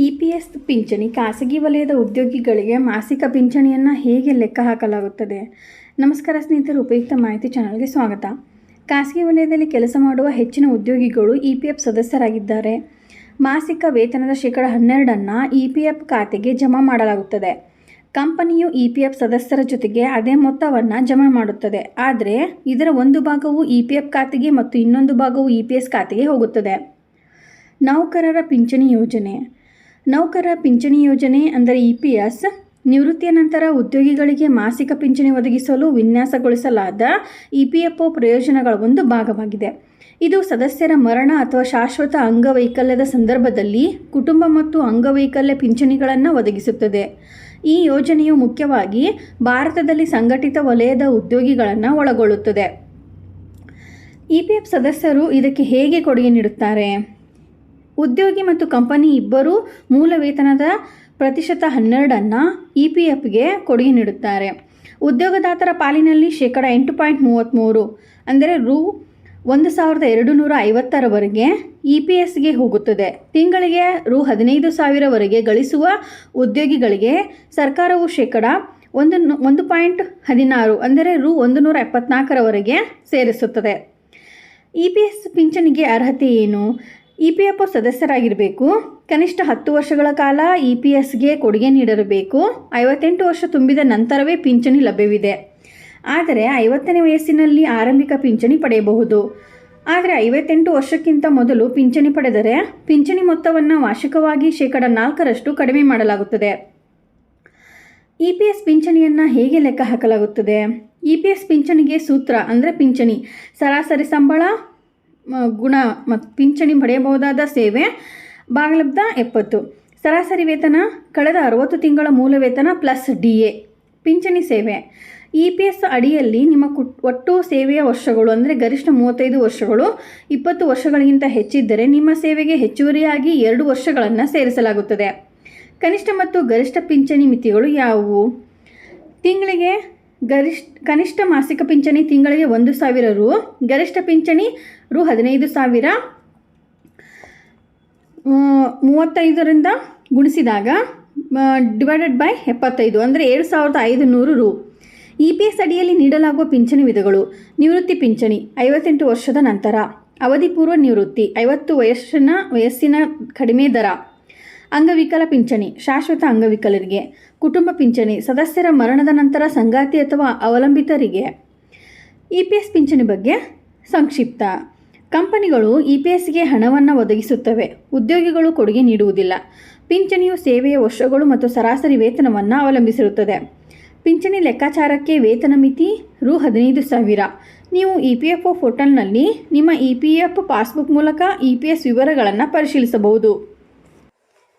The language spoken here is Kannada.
ಇ ಪಿ ಎಸ್ ಪಿಂಚಣಿ ಖಾಸಗಿ ವಲಯದ ಉದ್ಯೋಗಿಗಳಿಗೆ ಮಾಸಿಕ ಪಿಂಚಣಿಯನ್ನು ಹೇಗೆ ಲೆಕ್ಕ ಹಾಕಲಾಗುತ್ತದೆ? ನಮಸ್ಕಾರ ಸ್ನೇಹಿತರು, ಉಪಯುಕ್ತ ಮಾಹಿತಿ ಚಾನಲ್ಗೆ ಸ್ವಾಗತ. ಖಾಸಗಿ ವಲಯದಲ್ಲಿ ಕೆಲಸ ಮಾಡುವ ಹೆಚ್ಚಿನ ಉದ್ಯೋಗಿಗಳು ಇ ಪಿ ಎಫ್ ಸದಸ್ಯರಾಗಿದ್ದಾರೆ. ಮಾಸಿಕ ವೇತನದ ಶೇಕಡ ಹನ್ನೆರಡನ್ನು ಇ ಪಿ ಎಫ್ ಖಾತೆಗೆ ಜಮಾ ಮಾಡಲಾಗುತ್ತದೆ. ಕಂಪನಿಯು ಇ ಪಿ ಎಫ್ ಸದಸ್ಯರ ಜೊತೆಗೆ ಅದೇ ಮೊತ್ತವನ್ನು ಜಮಾ ಮಾಡುತ್ತದೆ. ಆದರೆ, ಇದರ ಒಂದು ಭಾಗವು ಇ ಪಿ ಎಫ್ ಖಾತೆಗೆ ಮತ್ತು ಇನ್ನೊಂದು ಭಾಗವು ಇ ಪಿ ಎಸ್ ಖಾತೆಗೆ ಹೋಗುತ್ತದೆ. ನೌಕರರ ಪಿಂಚಣಿ ಯೋಜನೆ. ನೌಕರರ ಪಿಂಚಣಿ ಯೋಜನೆ ಅಂದರೆ ಇ ಪಿ ಎಸ್, ನಿವೃತ್ತಿಯ ನಂತರ ಉದ್ಯೋಗಿಗಳಿಗೆ ಮಾಸಿಕ ಪಿಂಚಣಿ ಒದಗಿಸಲು ವಿನ್ಯಾಸಗೊಳಿಸಲಾದ ಇ ಪಿ ಎಫ್ ಒ ಪ್ರಯೋಜನಗಳ ಒಂದು ಭಾಗವಾಗಿದೆ. ಇದು ಸದಸ್ಯರ ಮರಣ ಅಥವಾ ಶಾಶ್ವತ ಅಂಗವೈಕಲ್ಯದ ಸಂದರ್ಭದಲ್ಲಿ ಕುಟುಂಬ ಮತ್ತು ಅಂಗವೈಕಲ್ಯ ಪಿಂಚಣಿಗಳನ್ನು ಒದಗಿಸುತ್ತದೆ. ಈ ಯೋಜನೆಯು ಮುಖ್ಯವಾಗಿ ಭಾರತದಲ್ಲಿ ಸಂಘಟಿತ ವಲಯದ ಉದ್ಯೋಗಿಗಳನ್ನು ಒಳಗೊಳ್ಳುತ್ತದೆ. ಇ ಪಿ ಎಫ್ ಸದಸ್ಯರು ಇದಕ್ಕೆ ಹೇಗೆ ಕೊಡುಗೆ ನೀಡುತ್ತಾರೆ? ಉದ್ಯೋಗಿ ಮತ್ತು ಕಂಪನಿ ಇಬ್ಬರೂ ಮೂಲ ವೇತನದ ಪ್ರತಿಶತ ಹನ್ನೆರಡನ್ನು ಇ ಪಿ ಎಫ್ಗೆ ಕೊಡುಗೆ ನೀಡುತ್ತಾರೆ. ಉದ್ಯೋಗದಾತರ ಪಾಲಿನಲ್ಲಿ ಶೇಕಡ ಎಂಟು ಪಾಯಿಂಟ್ ಮೂವತ್ತ್ಮೂರು ಅಂದರೆ ರು ಒಂದು ಸಾವಿರದ ಎರಡು ನೂರ ಐವತ್ತರವರೆಗೆ ಇ ಪಿ ಎಸ್ಗೆ ಹೋಗುತ್ತದೆ. ತಿಂಗಳಿಗೆ ರು ಹದಿನೈದು ಸಾವಿರವರೆಗೆ ಗಳಿಸುವ ಉದ್ಯೋಗಿಗಳಿಗೆ ಸರ್ಕಾರವು ಶೇಕಡ ಒಂದು ಒಂದು ಪಾಯಿಂಟ್ ಹದಿನಾರು ಅಂದರೆ ರು ಒಂದು ನೂರ ಎಪ್ಪತ್ನಾಲ್ಕರವರೆಗೆ ಸೇರಿಸುತ್ತದೆ. ಇ ಪಿ ಎಸ್ ಪಿಂಚಣಿಗೆ ಅರ್ಹತೆ ಏನು? ಇ ಪಿ ಎಫ್ ಒ ಸದಸ್ಯರಾಗಿರಬೇಕು. ಕನಿಷ್ಠ ಹತ್ತು ವರ್ಷಗಳ ಕಾಲ ಇ ಪಿ ಎಸ್ಗೆ ಕೊಡುಗೆ ನೀಡಿರಬೇಕು ಐವತ್ತೆಂಟು ವರ್ಷ ತುಂಬಿದ ನಂತರವೇ ಪಿಂಚಣಿ ಲಭ್ಯವಿದೆ. ಆದರೆ ಐವತ್ತನೇ ವಯಸ್ಸಿನಲ್ಲಿ ಆರಂಭಿಕ ಪಿಂಚಣಿ ಪಡೆಯಬಹುದು. ಆದರೆ ಐವತ್ತೆಂಟು ವರ್ಷಕ್ಕಿಂತ ಮೊದಲು ಪಿಂಚಣಿ ಪಡೆದರೆ ಪಿಂಚಣಿ ಮೊತ್ತವನ್ನು ವಾರ್ಷಿಕವಾಗಿ ಶೇಕಡ ನಾಲ್ಕರಷ್ಟು ಕಡಿಮೆ ಮಾಡಲಾಗುತ್ತದೆ. ಇ ಪಿ ಎಸ್ ಪಿಂಚಣಿಯನ್ನು ಹೇಗೆ ಲೆಕ್ಕ ಹಾಕಲಾಗುತ್ತದೆ? ಇ ಪಿ ಎಸ್ ಪಿಂಚಣಿಗೆ ಸೂತ್ರ ಅಂದರೆ ಪಿಂಚಣಿ. ಸರಾಸರಿ ಸಂಬಳ ಗುಣ ಮತ್ತು ಪಿಂಚಣಿ ಪಡೆಯಬಹುದಾದ ಸೇವೆ ಭಾಗಲಬ್ಧ ಎಪ್ಪತ್ತು. ಸರಾಸರಿ ವೇತನ ಕಳೆದ ಅರವತ್ತು ತಿಂಗಳ ಮೂಲ ವೇತನ ಪ್ಲಸ್ ಡಿ ಎ ಪಿಂಚಣಿ ಸೇವೆ. ಇ ಪಿ ಎಸ್ ಅಡಿಯಲ್ಲಿ ನಿಮ್ಮ ಕುಟ್, ಒಟ್ಟು ಸೇವೆಯ ವರ್ಷಗಳು ಅಂದರೆ ಗರಿಷ್ಠ ಮೂವತ್ತೈದು ವರ್ಷಗಳು, ಇಪ್ಪತ್ತು ವರ್ಷಗಳಿಗಿಂತ ಹೆಚ್ಚಿದ್ದರೆ ನಿಮ್ಮ ಸೇವೆಗೆ ಹೆಚ್ಚುವರಿಯಾಗಿ ಎರಡು ವರ್ಷಗಳನ್ನು ಸೇರಿಸಲಾಗುತ್ತದೆ. ಕನಿಷ್ಠ ಮತ್ತು ಗರಿಷ್ಠ ಪಿಂಚಣಿ ಮಿತಿಗಳು ಯಾವುವು? ತಿಂಗಳಿಗೆ ಗರಿಷ್ಠ, ಕನಿಷ್ಠ ಮಾಸಿಕ ಪಿಂಚಣಿ ತಿಂಗಳಿಗೆ ಒಂದು ಸಾವಿರ ರು, ಗರಿಷ್ಠ ಪಿಂಚಣಿ ರು ಹದಿನೈದು ಸಾವಿರ. ಮೂವತ್ತೈದರಿಂದ ಗುಣಿಸಿದಾಗ ಡಿವೈಡೆಡ್ ಬೈ ಎಪ್ಪತ್ತೈದು ಅಂದರೆ ಏಳು ಸಾವಿರದ ಐದು ನೂರು ರು. ಇ ಪಿ ಎಸ್ ಅಡಿಯಲ್ಲಿ ನೀಡಲಾಗುವ ಪಿಂಚಣಿ ವಿಧಗಳು, ನಿವೃತ್ತಿ ಪಿಂಚಣಿ ಐವತ್ತೆಂಟು ವರ್ಷದ ನಂತರ ಅವಧಿಪೂರ್ವ ನಿವೃತ್ತಿ ಐವತ್ತು ವಯಸ್ಸಿನ ವಯಸ್ಸಿನ ಕಡಿಮೆ ದರ ಅಂಗವಿಕಲ ಪಿಂಚಣಿ, ಶಾಶ್ವತ ಅಂಗವಿಕಲರಿಗೆ, ಕುಟುಂಬ ಪಿಂಚಣಿ, ಸದಸ್ಯರ ಮರಣದ ನಂತರ ಸಂಗಾತಿ ಅಥವಾ ಅವಲಂಬಿತರಿಗೆ. ಇ ಪಿ ಎಸ್ ಪಿಂಚಣಿ ಬಗ್ಗೆ ಸಂಕ್ಷಿಪ್ತ. ಕಂಪನಿಗಳು ಇ ಪಿ ಎಸ್ಗೆ ಹಣವನ್ನು ಒದಗಿಸುತ್ತವೆ. ಉದ್ಯೋಗಿಗಳು ಕೊಡುಗೆ ನೀಡುವುದಿಲ್ಲ. ಪಿಂಚಣಿಯು ಸೇವೆಯ ವರ್ಷಗಳು ಮತ್ತು ಸರಾಸರಿ ವೇತನವನ್ನು ಅವಲಂಬಿಸಿರುತ್ತದೆ. ಪಿಂಚಣಿ ಲೆಕ್ಕಾಚಾರಕ್ಕೆ ವೇತನ ಮಿತಿ ರು ಹದಿನೈದು ಸಾವಿರ. ನೀವು ಇ ಪಿ ಎಫ್ ಒ ಪೋರ್ಟಲ್ನಲ್ಲಿ ನಿಮ್ಮ ಇ ಪಿ ಎಫ್ ಪಾಸ್ಬುಕ್ ಮೂಲಕ ಇ ಪಿ ಎಸ್ ವಿವರಗಳನ್ನು ಪರಿಶೀಲಿಸಬಹುದು.